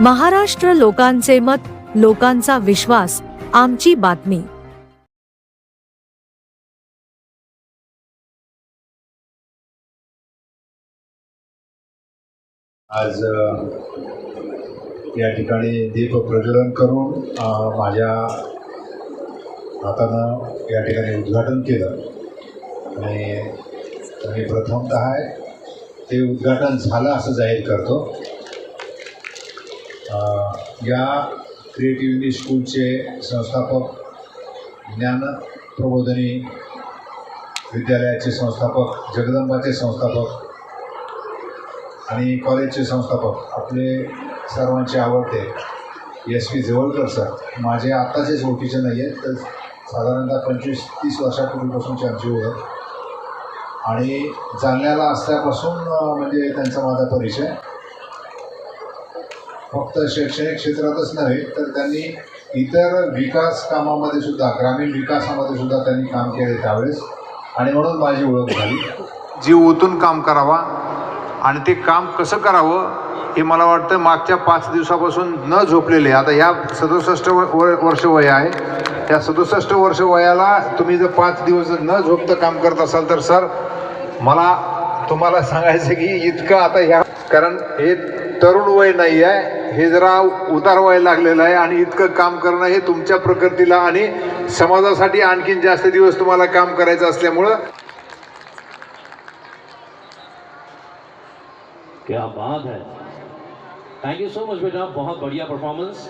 महाराष्ट्र लोकांचे मत लोकांचा विश्वास आमची बातमी. आज या ठिकाणी दीप प्रज्वलन करून माझ्या हातानं या ठिकाणी उद्घाटन केलं. आणि मी आहे ते उद्घाटन झालं असं जाहीर करतो. या क्रिएटिव्हिटी स्कूलचे संस्थापक ज्ञान प्रबोधनी विद्यालयाचे संस्थापक जगदंबाचे संस्थापक आणि कॉलेजचे संस्थापक आपले सर्वांचे आवडते. एस पी जवळकर सर माझे आत्ताचेच ओळखीचे नाही आहेत तर साधारणतः पंचवीस तीस वर्षापूर्वीपासूनचे आमची ओळख. आणि जालन्याला असल्यापासून म्हणजे त्यांचा माझा परिचय. फक्त शैक्षणिक क्षेत्रातच नव्हे तर त्यांनी इतर विकास कामामध्ये सुद्धा ग्रामीण विकासामध्ये सुद्धा त्यांनी काम केले त्यावेळेस. आणि म्हणून माझी ओळख झाली. जीव ओतून काम करावा आणि ते काम कसं करावं हे मला वाटतं मागच्या पाच दिवसापासून न झोपलेले. आता ह्या सदुसष्ट व- वर्ष वय आहे. त्या सदुसष्ट वर्ष वयाला तुम्ही जर पाच दिवस जर न झोपतं काम करत असाल तर सर मला तुम्हाला सांगायचं की इतकं आता ह्या कारण हे तरुण वय नाही आहे हे जरा उतार वय लागलेलं आहे आणि इतकं काम करणं हे तुमच्या प्रकृतीला आणि समाजासाठी आणखीन जास्त दिवस तुम्हाला काम करायचं असल्यामुळं. क्या बात है। थैंक यू सो मच बेटा बहुत बढ़िया परफॉर्मेंस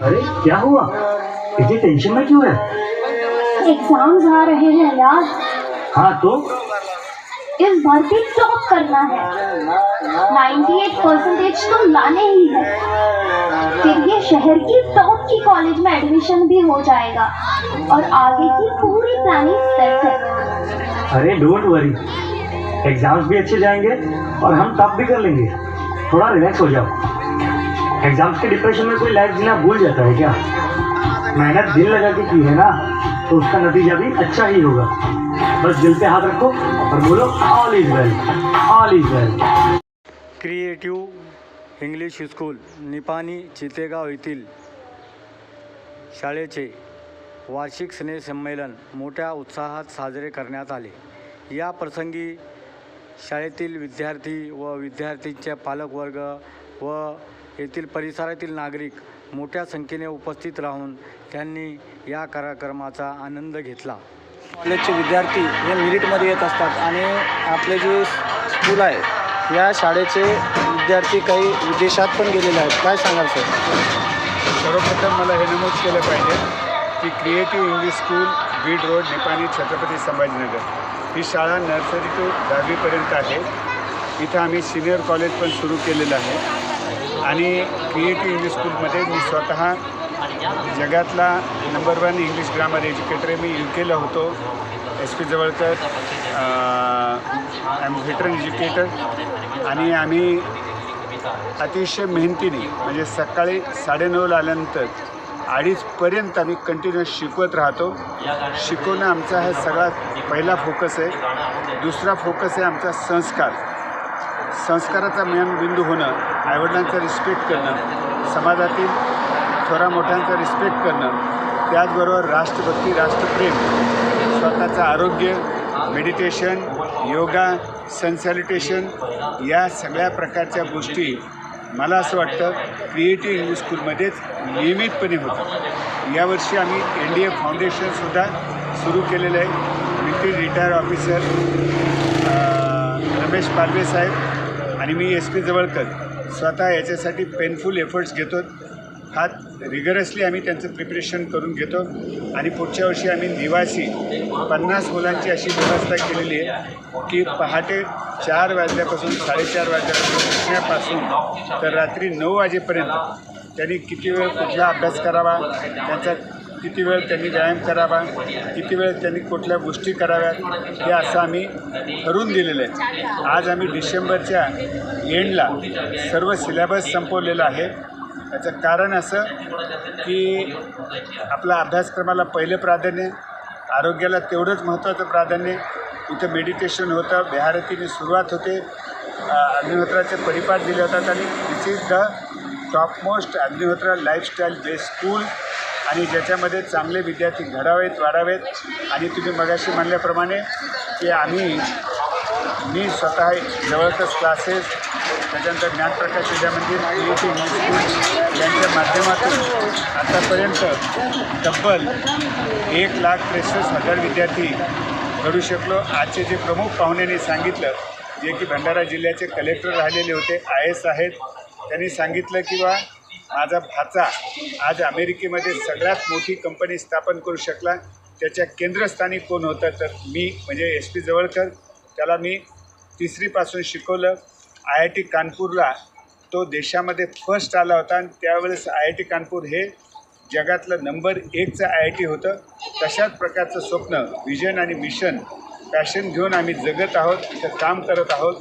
अरे क्या हुआ? इतनी टेंशन में क्यों है? एग्जाम्स आ रहे हैं यार। हाँ तो? इस बार भी टॉप करना है। 98 परसेंटेज तो लाने ही है। फिर ये शहर की टॉप की कॉलेज में एडमिशन भी हो जाएगा और आगे की पूरी प्लानिंग सेट है। अरे डोंट वरी एग्ज़ाम्स भी अच्छे जाएँगे और हम टॉप भी कर लेंगे। थोड़ा रिलैक्स हो जाओ। एग्ज़ाम्स के डिप्रेशन में कोई लाइफ जीना भूल जाता है क्या? मेहनत दिल लगा के की है ना? तो उसका नतीजा भी अच्छा ही होगा। बस दिल पे हाथ रखो और बोलो all is well all is well creative English school Nipani Chitegaon येथील शाळेचे वार्षिक स्नेहसंमेलन मोठ्या उत्साहात साजरे करण्यात आले. या प्रसंगी शाळेतील विद्यार्थी व विद्यार्थींचे पालकवर्ग व येथील परिसरातील नागरिक मोठ्या संख्येने उपस्थित राहून त्यांनी या कार्यक्रमाचा आनंद घेतला. कॉलेजचे विद्यार्थी हे मिरिटमध्ये येत असतात आणि आपले जे स्कूल आहे या शाळेचे विद्यार्थी काही विदेशात पण गेलेले आहेत. काय सांगाल सर? सर्वप्रथम मला हे नमूद केलं पाहिजे की creative English school Beed road Nipani Chhatrapati Sambhajinagar. ही शाळा नर्सरी टू दहावीपर्यंत आहे. इथं आम्ही सिनियर कॉलेज पण सुरू केलेलं आहे. आणि क्रिएटिव्ह इंग्लिश स्कूलमध्ये मी स्वतः जगातला number one English grammar educator मी यू केला होतो. S P Jawalkar I M veteran educator आणि आम्ही अतिशय मेहनतीने म्हणजे सकाळी साडेनऊला आल्यानंतर अडीचपर्यंत आम्ही कंटिन्युअस शिकवत राहतो. शिकवणं आमचा हा सगळ्यात पहिला फोकस आहे. दुसरा फोकस आहे आमचा संस्कार. संस्काराचा मेन बिंदू होणं आईवडिलांचा रिस्पेक्ट करणं समाजातील थोरा मोठ्यांचा रिस्पेक्ट करणं त्याचबरोबर राष्ट्रभक्ती राष्ट्रप्रेम स्वतःचं आरोग्य मेडिटेशन योगा सनसॅलिटेशन या सगळ्या प्रकारच्या गोष्टी मला असं वाटतं क्रिएटिव्ह इंग्लिश स्कूलमध्येच नियमितपणे होतं यावर्षी आम्ही एन डी ए फाउंडेशनसुद्धा सुरू केलेलं आहे. Military retire officer Ramesh Palve साहेब आणि मी एस पी जवळकर स्वतः याच्यासाठी पेनफुल एफर्ट्स घेतो. हात रिगरसली आम्ही त्यांचं प्रिपरेशन करून घेतो. आणि पुढच्या वर्षी आम्ही निवासी पन्नास मुलांची अशी व्यवस्था केलेली आहे की पहाटे चार वाजल्यापासून साडेचार वाजल्यापासून उठण्यापासून तर रात्री नऊ वाजेपर्यंत त्यांनी किती वेळ कुठला अभ्यास करावा त्यांचा किती वेळ त्यांनी व्यायाम करावा किती वेळ त्यांनी कुठल्या गोष्टी कराव्यात हे असं आम्ही ठरवून दिलेलं आहे. आज आम्ही डिसेंबरच्या एंडला सर्व सिलेबस संपवलेला आहे. याचं कारण असं की आपला अभ्यासक्रमाला पहिलं प्राधान्य आरोग्याला तेवढंच महत्त्वाचं प्राधान्य इथं मेडिटेशन होतं बिहारतीने सुरुवात होते अग्निहोत्राचे परिपाठ दिले होतात आणि this is the topmost Agnihotra lifestyle based school आणि ज्याच्यामध्ये चांगले विद्यार्थी घडावेत वाढावेत. आणि तुम्ही मगाशी म्हणल्याप्रमाणे की आम्ही मी स्वतः जवळच क्लासेस त्याच्यानंतर Dnyanprakash Vidyamandir P H English यांच्या माध्यमातून आतापर्यंत तब्बल एक लाख त्रेसष्ट हजार विद्यार्थी घडू शकलो. आजचे जे प्रमुख पाहुण्यांनी सांगितलं जे की भंडारा जिल्ह्याचे कलेक्टर राहिलेले होते आय एस आहेत. त्यांनी सांगितलं की बा माझा भाचा आज अमेरिकेमध्ये सगळ्यात मोठी कंपनी स्थापन करू शकला. त्याच्या केंद्रस्थानी कोण होतं तर मी म्हणजे एस पी जवळकर. त्याला मी तिसरीपासून शिकवलं. आय आय टी कानपूरला तो देशामध्ये फर्स्ट आला होता आणि त्यावेळेस आय आय टी कानपूर हे जगातलं नंबर एकचं आय आय टी होतं. तशाच प्रकारचं स्वप्न विजन आणि मिशन पॅशन घेऊन आम्ही जगत आहोत इथं काम करत आहोत.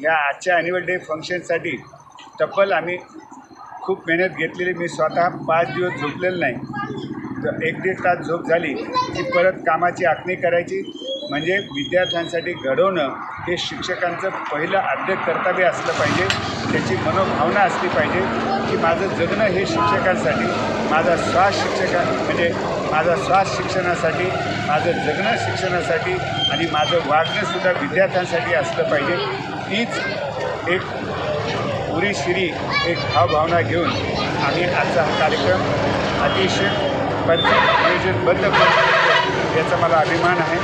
या आजच्या ॲन्युअल डे फंक्शनसाठी तब्बल आम्ही खूप मेहनत घेतलेली मी स्वतः पाच दिवस झोपलेलं नाही. तर एक दीड तास झोप झाली की परत कामाची आखणी करायची. म्हणजे विद्यार्थ्यांसाठी घडवणं हे शिक्षकांचं पहिलं आद्य कर्तव्य असलं पाहिजे. त्याची मनोभावना असली पाहिजे की माझं जगणं हे शिक्षकांसाठी माझा श्वास शिक्षका म्हणजे माझा श्वास शिक्षणासाठी माझं जगणं शिक्षणासाठी आणि माझं वागणंसुद्धा विद्यार्थ्यांसाठी असलं पाहिजे. हीच एक पुरीशिरी एक भावभावना घेऊन आम्ही आजचा हा कार्यक्रम अतिशय परफेक्ट नियोजनबद्ध करू याचा मला अभिमान आहे.